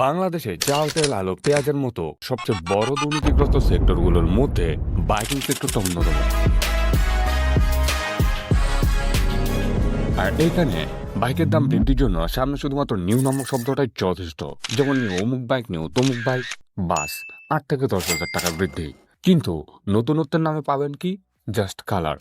বাংলাদেশে চাল, তেল, আলু, পেঁয়াজের মতো সবচেয়ে বড় দুর্নীতিগ্রস্ত সেক্টরগুলোর মধ্যে বাইকিং সেক্টরটা অন্যতম। আর এখানে বাইকের দাম বৃদ্ধির জন্য সামনে শুধুমাত্র নিউ নামক শব্দটাই যথেষ্ট। যেমন নিউ অমুক বাইক নিউ তমুক বাইক বাস আট থেকে দশ হাজার টাকা বৃদ্ধি। কিন্তু নতুনত্বের নামে পাবেন কি? জাস্ট কালার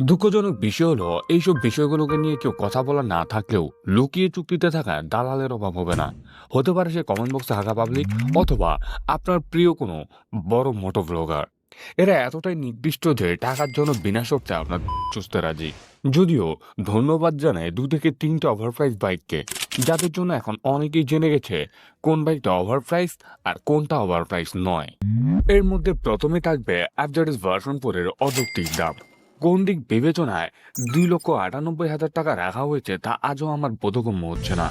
দুঃখজনক বিষয় হলো, এইসব বিষয়গুলোকে নিয়ে কেউ কথা বলা না থাকলেও লুকিয়ে চুক্তিতে থাকা দালালের অভাব হবে না। হতে পারে সে কমেন্ট বক্সে হাগা পাবলিক অথবা আপনার প্রিয় কোনো বড় মোটো ব্লগার এরা এতটাই নির্দিষ্ট যে টাকার জন্য বিনা শর্তে আপনার চুষতে রাজি। যদিও ধন্যবাদ জানায় দু থেকে তিনটা ওভারপ্রাইস বাইককে যাদের জন্য এখন অনেকেই জেনে গেছে কোন বাইকটা ওভারপ্রাইস আর কোনটা ওভারপ্রাইস নয়। এর মধ্যে প্রথমে থাকবে অ্যাপজারিস ভার্সন ফোরের অযৌক্তিক দাম। কোন দিক বিবেচনায় দুই লক্ষ আটানব্বই হাজার টাকা রাখা হয়েছে তা আজও আমার বোধগম্য হচ্ছে না।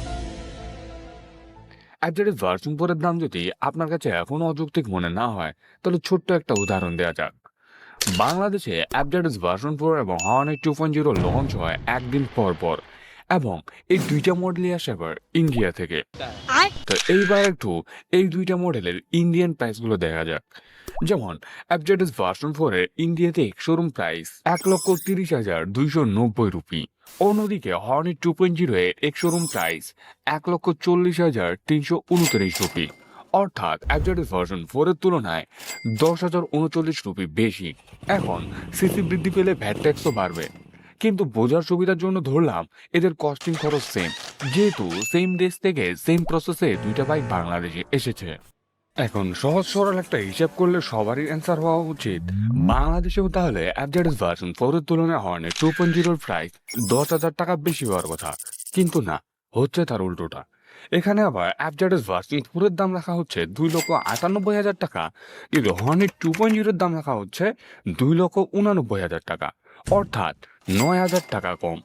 অ্যাপজারিস ভার্সন ফোরের দাম যদি আপনার কাছে এখনও অযৌক্তিক মনে না হয় তাহলে ছোট্ট একটা উদাহরণ দেওয়া যাক। বাংলাদেশে অ্যাপজারিস ভার্সন ফোর এবং hornet two point zero launch হয় একদিন পর পর এবং এই দুইটা মডেলই আসে আবার ইন্ডিয়া থেকে। তো এইবার একটু এই দুইটা মডেলের ইন্ডিয়ান প্রাইসগুলো দেখা যাক। যেমন অ্যাপজেডেস ভার্সন ফোরের ইন্ডিয়াতে শোরুম প্রাইস এক লক্ষ তিরিশ হাজার দুইশো নব্বই রুপি। অন্যদিকে হর্নেট টু পয়েন্ট জিরো এর এক শোরুম প্রাইস এক লক্ষ চল্লিশ হাজার তিনশো উনত্রিশ রুপি। অর্থাৎ অ্যাপজেডেস ভার্সন ফোরের তুলনায় দশ হাজার উনচল্লিশ রুপি বেশি। এখন সিসি বৃদ্ধি পেলে ভ্যাট ট্যাক্সও বাড়বে। কিন্তু বোঝার সুবিধার জন্য ধরলাম, এদের কস্টিং খরচ সেম যেহেতু সেম দেশ থেকে সেম প্রসেসে দুইটা বাইক বাংলাদেশে এসেছে। এখন সহজ সরল একটা হিসাব করলে সবারই অ্যান্সার হওয়া উচিত। বাংলাদেশেও তাহলে অ্যাপজারিস ভার্সন ফোরের তুলনায় হর্নে টু পয়েন্ট জিরোর প্রাইস দশ হাজার টাকা বেশি হওয়ার কথা। কিন্তু না, হচ্ছে তার উল্টোটা। এখানে আবার অ্যাপজারিস ভার্সন ফোরের দাম রাখা হচ্ছে দুই লক্ষ আটানব্বই হাজার টাকা, কিন্তু হর্নের টু পয়েন্ট জিরোর দাম রাখা হচ্ছে দুই লক্ষ উনানব্বই হাজার টাকা। অর্থাৎ নয় হাজার টাকা কম।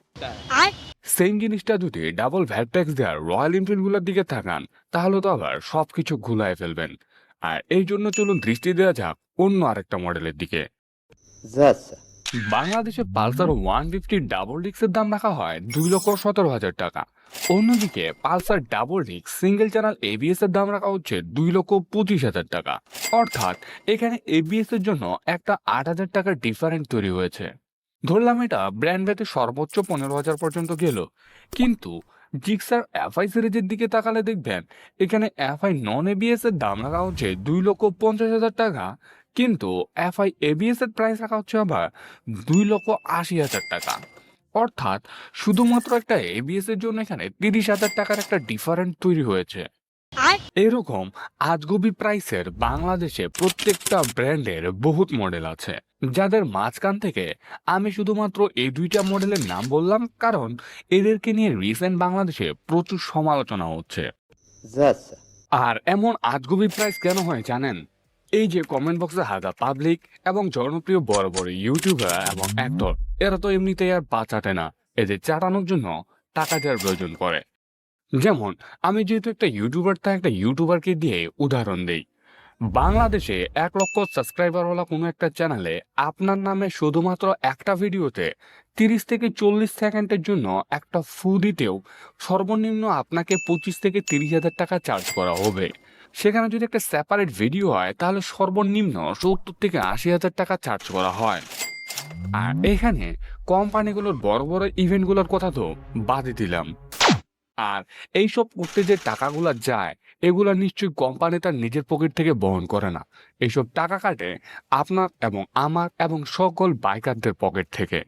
সেম জিনিসটা যদি ডাবল ভ্যাট ট্যাক্স দেওয়ার রয়্যাল এনফিল্ডগুলোর দিকে তাকান তাহলে তো আবার সবকিছু ঘুলায় ফেলবেন। আর এই জন্য চলুন দৃষ্টি দেওয়া যাক অন্য আরেকটা মডেলের দিকে। বাংলাদেশে পালসার ওয়ান ফিফটি ডাবল ডিক্সের দাম রাখা হয় দুই লক্ষ সতেরো হাজার টাকা। অন্যদিকে পালসার ডাবল ডিক্স সিঙ্গেল চ্যানেল এবিএস এর দাম রাখা হচ্ছে দুই লক্ষ পঁচিশ হাজার টাকা। অর্থাৎ এখানে এবিএস এর জন্য একটা আট হাজার টাকার ডিফারেন্ট তৈরি হয়েছে। ধরলাম এটা ব্র্যান্ড ভেতে সর্বোচ্চ পনেরো হাজার পর্যন্ত গেল। কিন্তু জিক্সার এফআই সিরিজের দিকে তাকালে দেখবেন, এখানে এফআই নন এবিএস এর দাম রাখা হচ্ছে দুই লক্ষ পঞ্চাশ হাজার টাকা, কিন্তু এফআই এবিএস এর প্রাইস রাখা হচ্ছে আবার দুই লক্ষ আশি হাজার টাকা। অর্থাৎ শুধুমাত্র একটা এবিএস এর জন্য এখানে তিরিশ হাজার টাকার একটা ডিফারেন্ট তৈরি হয়েছে। এরকম আজগুবি প্রাইসের বাংলাদেশে প্রত্যেকটা ব্র্যান্ডের বহুত মডেল আছে। যাদের মাঝখান থেকে আমি শুধুমাত্র এই দুইটা মডেলের নাম বললাম কারণ এদেরকে নিয়ে রিসেন্ট বাংলাদেশে প্রচুর সমালোচনা হচ্ছে। আর এমন আজগুবি প্রাইস কেন হয় জানেন? এই যে কমেন্ট বক্সে হাজার পাবলিক এবং জনপ্রিয় বড় বড় ইউটিউবার এবং অ্যাক্টর এরা তো এমনিতেই আর পা চাটে না। এদের চাটানোর জন্য টাকা দেওয়ার প্রয়োজন পড়ে। যেমন, আমি যেহেতু একটা ইউটিউবার তাই একটা ইউটিউবারকে দিয়ে উদাহরণ দেই। বাংলাদেশে এক লক্ষ সাবস্ক্রাইবারওয়ালা কোনো একটা চ্যানেলে আপনার নামে শুধুমাত্র একটা ভিডিওতে তিরিশ থেকে চল্লিশ সেকেন্ডের জন্য একটা ফু দিতেও সর্বনিম্ন আপনাকে পঁচিশ থেকে তিরিশ হাজার টাকা চার্জ করা হবে। সেখানে যদি একটা সেপারেট ভিডিও হয়, তাহলে সর্বনিম্ন সত্তর থেকে আশি হাজার টাকা চার্জ করা হয়। আর এখানে কোম্পানিগুলোর বড় বড় ইভেন্টগুলোর কথা তো বাদই দিলাম। আর এইসব করতে যে টাকাগুলো যায়, এগুলো নিশ্চয়ই কোম্পানি তার নিজের পকেট থেকে বহন করে না। এইসব টাকা কাটে আপনার এবং আমার এবং সকল বাইকারদের পকেট থেকে।